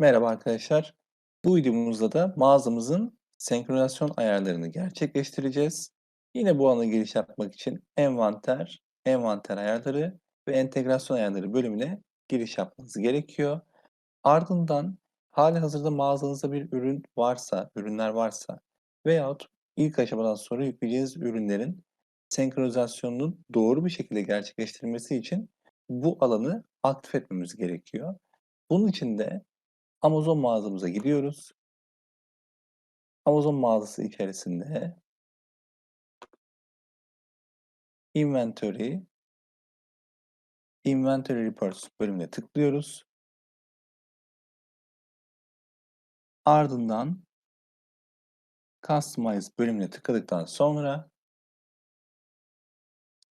Merhaba arkadaşlar. Bu videomuzda da mağazamızın senkronizasyon ayarlarını gerçekleştireceğiz. Yine bu alana giriş yapmak için envanter, envanter ayarları ve entegrasyon ayarları bölümüne giriş yapmanız gerekiyor. Ardından halihazırda mağazanızda bir ürün varsa, ürünler varsa veyahut ilk aşamadan sonra yükleyeceğiniz ürünlerin senkronizasyonunun doğru bir şekilde gerçekleştirilmesi için bu alanı aktif etmemiz gerekiyor. Bunun için de Amazon mağazamıza gidiyoruz. Amazon mağazası içerisinde Inventory, Inventory Reports bölümüne tıklıyoruz. Ardından Customize bölümüne tıkladıktan sonra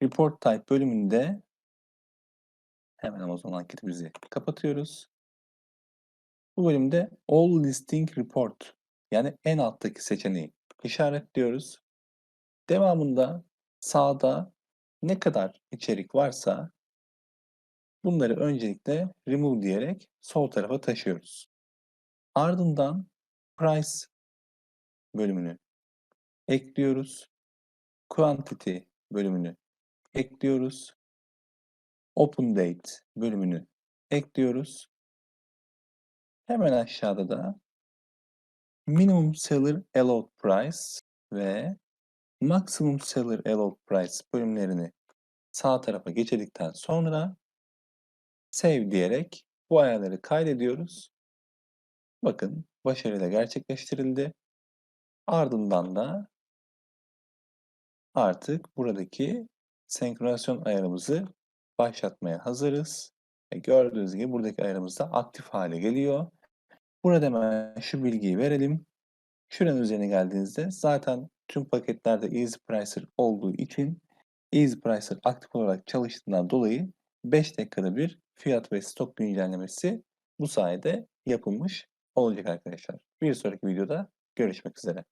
Report Type bölümünde hemen Amazon anketimizi kapatıyoruz. Bu bölümde All Listing Report yani en alttaki seçeneği işaretliyoruz. Devamında sağda ne kadar içerik varsa bunları öncelikle remove diyerek sol tarafa taşıyoruz. Ardından price bölümünü ekliyoruz. Quantity bölümünü ekliyoruz. Open date bölümünü ekliyoruz. Hemen aşağıda da minimum seller allowed price ve maximum seller allowed price bölümlerini sağ tarafa geçirdikten sonra save diyerek bu ayarları kaydediyoruz. Bakın başarıyla gerçekleştirildi. Ardından da artık buradaki senkronizasyon ayarımızı başlatmaya hazırız. Gördüğünüz gibi buradaki ayarımız da aktif hale geliyor. Burada hemen şu bilgiyi verelim. Şuranın üzerine geldiğinizde zaten tüm paketlerde Easy Pricer olduğu için Easy Pricer aktif olarak çalıştığından dolayı 5 dakikada bir fiyat ve stok güncellemesi bu sayede yapılmış olacak arkadaşlar. Bir sonraki videoda görüşmek üzere.